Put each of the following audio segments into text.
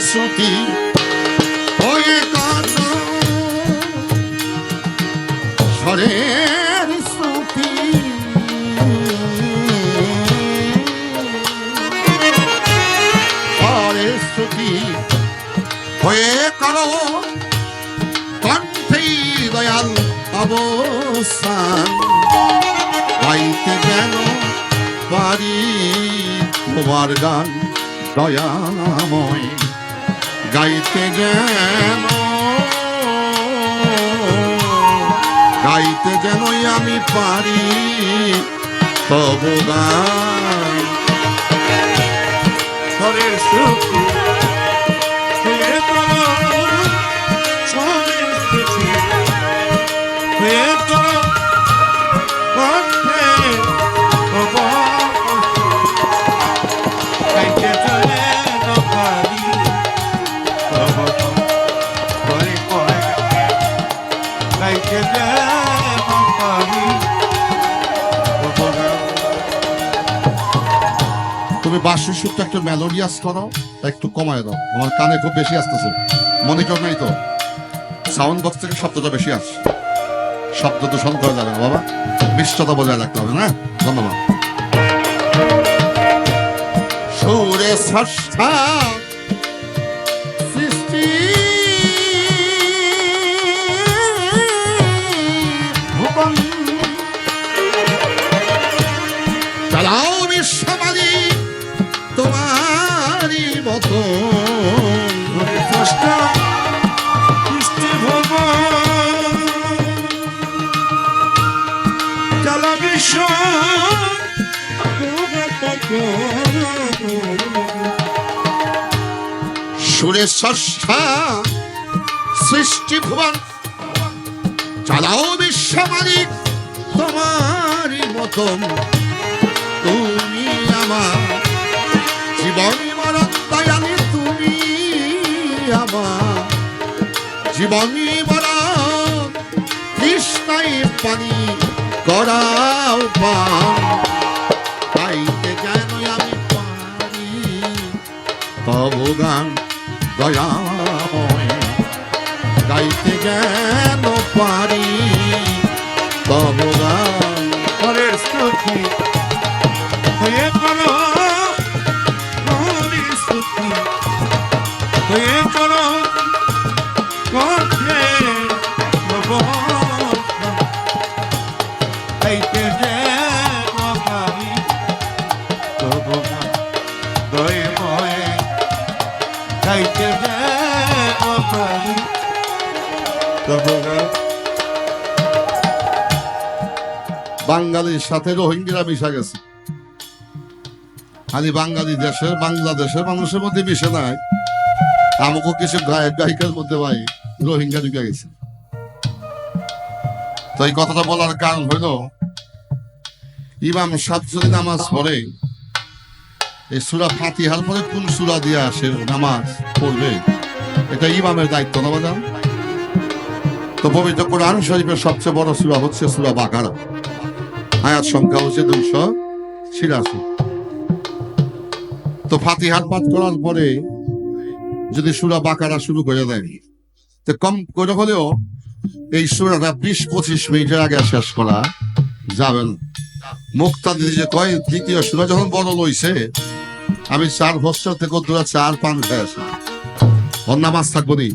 শ্রুতি হয়ে কত স্বরের শ্রুতি স্বরের শ্রুতি হয়ে করো কণ্ঠেই দয়াল অবস্থান। গাইতে যেন পারি তোমার গান দয়াময় গাইতে যেন গাইতে যেন আমি পারি তবু গান স্বরের তুমি বাসের সুরটা একটু মেলোডিয়াস করো একটু কমায় দাও। আমার কানে খুব বেশি আসতেছে। মনে কেউ নাই তো? সাউন্ড বক্স থেকে শব্দটা বেশি আসছে। শব্দ দূষণ করা যাবে না, বাবা। মিষ্টতা বজায় রাখতে হবে, না? ধন্যবাদ। সুরে সৃষ্টি সুরে স্রষ্টা সৃষ্টি ভুবন। চালাও বিশ্ব মালিক তোমারই মতন। তুমি আমার জীবনী মরণ দয়ালি তুমি আমার। জীবনী মরণ কৃষ্ণাই পানি করাও পান পাইতে যেন আমি পারি, তব গান দয়াময়। গাইতে যেন পারি, তব গান পরের স্তুতি হয়ে করো। বাঙালির সাথে রোহিঙ্গিরা মিশা গেছে। খালি বাঙালি দেশের, বাংলাদেশের মানুষের মধ্যে মিশে নাই। আমাকে কিছু গায়ক, গায়িকার মধ্যে ভাই রোহিঙ্গা ঢুকে গেছে। তো এই কথাটা বলার কারণ হইল ইমাম যদি নামাজ পড়ে এই সুরা ফাতিহার পরে কোন সুরা দিয়ে আসে নামাজ পড়বে? এটা ইমামের দায়িত্ব না বাজান তো পবিত্র কোরআন শরীফের সবচেয়ে বড় সুরা হচ্ছে সুরা বাকারা। আয়াত সংখ্যা হচ্ছে দুইশো ছিয়াশি। তো ফাতিহার পাঠ করার পরে যদি সুরা বাকারা শুরু করে দেয়, তো কম করে হলেও এই সুরাটা বিশ পঁচিশ মিনিটের আগে শেষ করা যাবে না। মুক্তা দিদি যে কয় দ্বিতীয় সুরা, যখন বড় লইছে আমি চার বছর থেকে দুরা চার পান খেয়ে আসি ওর নামাজ থাকব নি?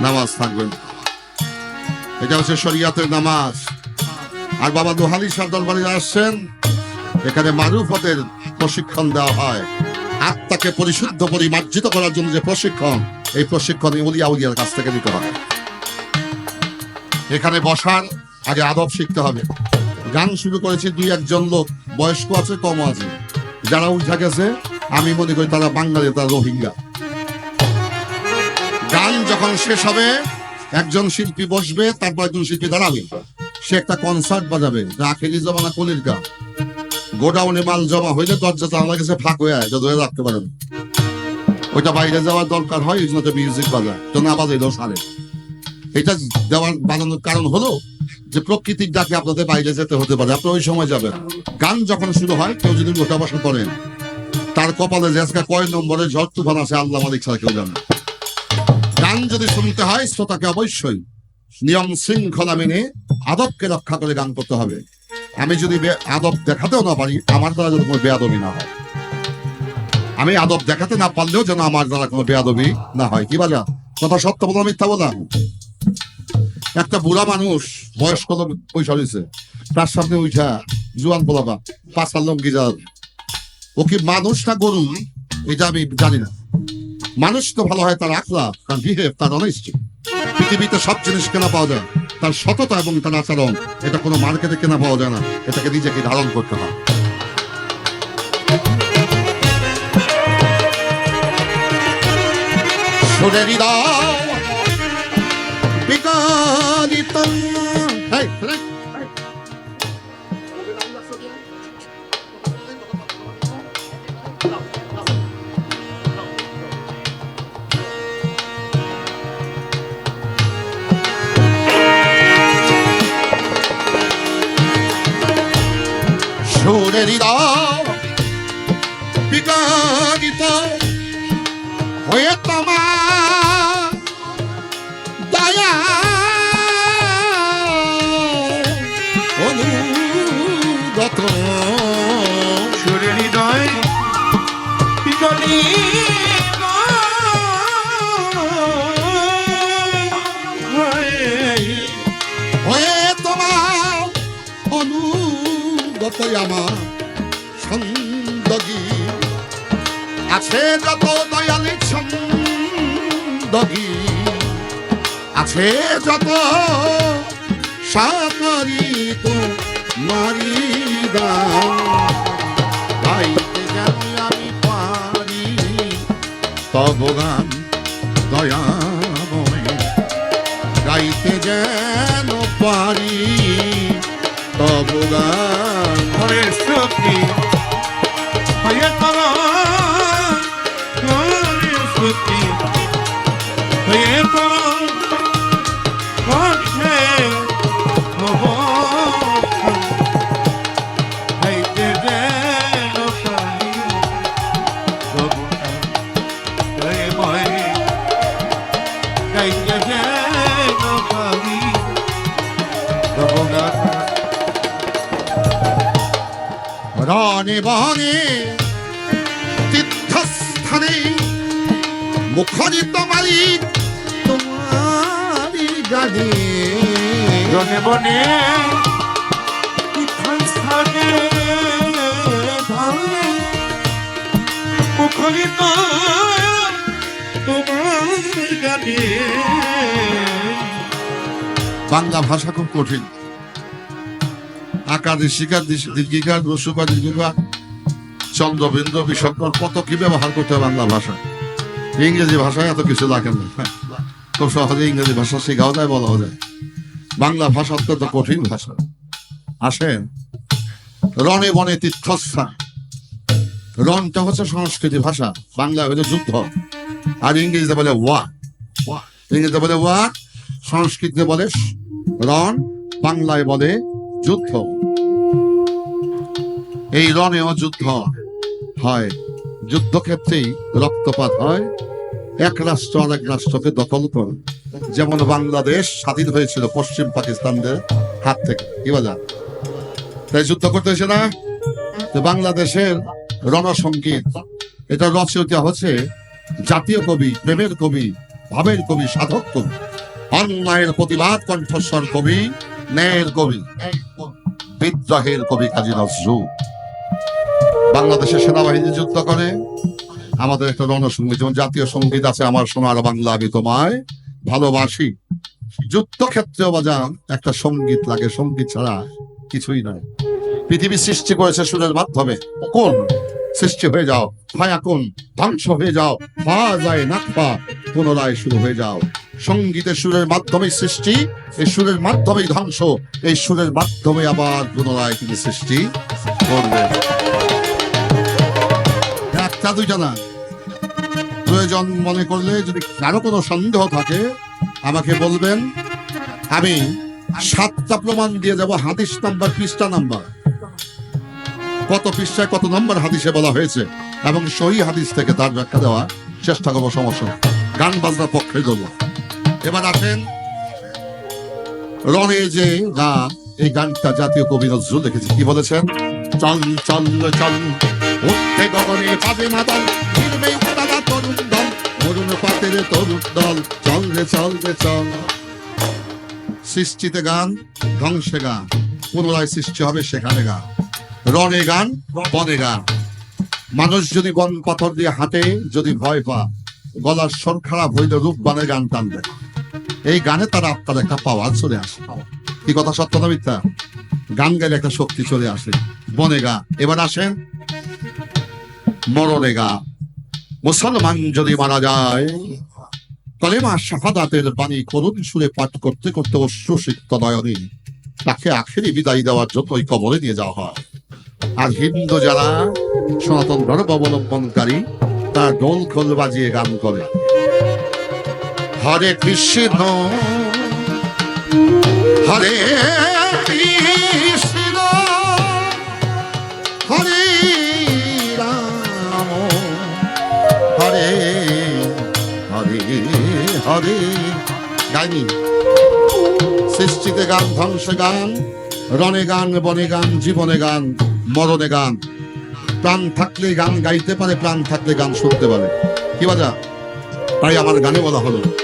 নামাজ থাকবেন এটা হচ্ছে শরিয়াতের নামাজ। আর বাবা দোহালি সাহ দরবারে আসছেন। এখানে মারুফতের প্রশিক্ষণ দেওয়া হয়। আত্মাকে পরিশুদ্ধ পরিমার্জিত করার জন্য যে প্রশিক্ষণ, এই প্রশিক্ষণ উলিয়া উলিয়ার কাছ থেকে নিতে হবে এখানে বসার আগে আদব শিখতে হবে। গান শুরু করেছে দুই একজন লোক। বয়স্ক আছে, কম আছে। যারা উঠা গেছে, আমি মনে করি তারা বাঙালি, তারা রোহিঙ্গা। গান যখন শেষ হবে, একজন শিল্পী বসবে, তারপর একজন শিল্পী দাঁড়াবে। সে একটা কনসার্ট বাজাবে রাখেলি জমানা কলির গান। গোডাউনে মাল জমা হইলে দরজা তালা গেছে ফাঁক হয়ে যায় যদি রাখতে পারেন। ওইটা বাইরে যাওয়ার দরকার হয় এই জন্য মিউজিক বাজায়, তো না বাজাইলেও সারে। এটা দেওয়ার বাজানোর কারণ হলো যে প্রকৃতির ডাকে আপনাদের বাইরে যেতে হতে পারে আপনি ওই সময় যাবেন। গান যখন শুরু হয়, কেউ যদি গোটা বসা করেন, তার কপালে যে আজকে কয় নম্বরে ঝড় তুফান আছে, আল্লাহ মালিক ছাড়া কেউ জানে গান যদি শুনতে হয়, শ্রোতাকে অবশ্যই নিয়ম শৃঙ্খলা মেনে আদবকে রক্ষা করে গান করতে হবে। আমি যদি আদব দেখাতেও না পারি, আমার দ্বারা যদি কোনো বেয়াদবি না হয়। আমি আদব দেখাতে না পারলেও যেন আমার দ্বারা কোনো বেয়াদবি না হয়। কি বাজা কথা সত্য বলা, মিথ্যা বলা? একটা বুড়া মানুষ, বয়স্ক লোক পয়সা রয়েছে তার সামনে উঠা জুয়ান বলাবা পাঁচ লঙ্গি যা ও কি মানুষ না গরু? এটা আমি জানি না। মানুষ তো ভালো হয় তার আখলা তার বিহেভ, তার অনেস্টি পৃথিবীতে সব জিনিস কেনা পাওয়া যায়, তার সততা এবং তার আচরণ, এটা কোনো মার্কেটে কেনা পাওয়া যায় না, এটাকে নিজেকে ধারণ করতে হয়। সুরের হৃদয় বিকারিত এই। সুরের হৃদয় হৃদয় পিতলি হয়ে তোমার অনুগত আমার সন্দগী। আছে যত দয়ালি সন্দগী। আছে যত সাকারিত মারিদা। গাইতে তব গান দয়াময়। গাইতে যেন পারি তব গান রণে বনে তীর্থস্থানে মুখরিত মালিক তোমারি গানে বনে বনে স্থানে ধানে মুখরিত তোমার গানে বাংলা ভাষা খুব কঠিন। আকার ঋষিকার দীর্ঘিকার রসুকার দীর্ঘিকার চন্দ্রবিন্দু বিশক্কর কত কি ব্যবহার করতে হয় বাংলা ভাষা? ইংরেজি ভাষায় এত কিছু লাগে না। খুব সহজে ইংরেজি ভাষা শেখাও যায়, বলাও যায়। বাংলা ভাষা অত্যন্ত কঠিন ভাষা। আসেন। রণে বনে তীর্থস্থান। রণটা হচ্ছে সংস্কৃতি ভাষা। বাংলা হলো যুদ্ধ। আর ইংরেজিতে বলে ওয়া। ইংরেজিতে বলে ওয়া, সংস্কৃতিতে বলে রণ, বাংলায় বলে যুদ্ধ। এই রণেও যুদ্ধ হয়। যুদ্ধক্ষেত্রেই রক্তপাত হয়। এক রাষ্ট্র আর এক রাষ্ট্রকে দখল করে। যেমন বাংলাদেশ স্বাধীন হয়েছিল পশ্চিম পাকিস্তানদের হাত থেকে। কি বলা তাই যুদ্ধ করতে হয়েছে না? বাংলাদেশের রণসঙ্গীত এটা রচয়িতা হচ্ছে জাতীয় কবি, প্রেমের কবি, ভাবের কবি, সাধক কবি। অন্যায়ের প্রতিবাদ কণ্ঠস্বর কবি ন্যায়ের কবি বিদ্রোহের কবি কাজী নজরুল বাংলাদেশের সেনাবাহিনী যুদ্ধ করে। আমাদের একটা রণসঙ্গীত যেমন জাতীয় সংগীত আছে আমার সোনার বাংলা, আমি তোমায় ভালোবাসি। যুদ্ধক্ষেত্রেও বাজান একটা সংগীত লাগে, সংগীত ছাড়া কিছুই নয়। পৃথিবী সৃষ্টি করেছে সুরের মাধ্যমে। কোন সৃষ্টি হয়ে যাও? ফায়া কোন? ধ্বংস হয়ে যাও? পা যায় না পা, পুনরায় শুরু হয়ে যাও। সঙ্গীতের সুরের মাধ্যমে সৃষ্টি, এই সুরের মাধ্যমেই ধ্বংস, এই সুরের মাধ্যমে আবার পুনরায় তিনি সৃষ্টি করবেন। একটা দুইটা না। প্রয়োজন মনে করলে যদি কারও কোনো সন্দেহ থাকে, আমাকে বলবেন। আমি সাতটা প্রমাণ দিয়ে যাব হাদিস নাম্বার, পৃষ্ঠা নাম্বার। কত পৃষ্ঠায় কত নম্বর হাদিসে বলা হয়েছে, এবং সহি হাদিস থেকে তার ব্যাখ্যা দেওয়া চেষ্টা করব সমস্যা গান বাজনার পক্ষে করব এবার আসেন রনে যে গান এই গানটা জাতীয় কবি নজরুল লিখেছে কি বলেছেন? চল চল চল উঠতে গগনে পাবে মাদল তরুণ দল অরুণ পাতের তরুণ দল। চল রে চল রে, চল। সৃষ্টিতে গান, ধ্বংসে গান, পুনরায় সৃষ্টি হবে সেখানে গান। রনে গান, বনে গান। মানুষ যদি বন পাথর দিয়ে হাঁটে, যদি ভয় পা গলার স্বর খারাপ হইলে রূপ বানে গান টানবে। এই গানে তার আপনার একটা পাওয়ার চলে আসে কি কথা সত্য না মিথ্যা গান গাইলে একটা শক্তি চলে আসে। বনে গা, এবার আসেন মরণে গা। মুসলমান যদি মারা যায়, কলেমা শাহাদাতের বাণী করুণ সুরে পাঠ করতে করতে অশ্রুসিক্ত নয়নে তাকে আখেরি বিদায় দেওয়ার জন্য ওই কবরে নিয়ে যাওয়া হয়। আর হিন্দু যারা সনাতন ধর্ম অবলম্বনকারী তারা ডোল খোল বাজিয়ে গান করে। হরে কৃষ্ণ। হরে সৃষ্টিতে গান, ধ্বংসে গান, রণে গান, বনে গান, জীবনে গান, মরণে গান। প্রাণ থাকলে গান গাইতে পারে, প্রাণ থাকলে গান শুনতে পারে। কি বাজা? তাই আমার গানে বলা হলো।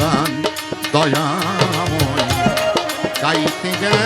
গান দয়াময় গাইতে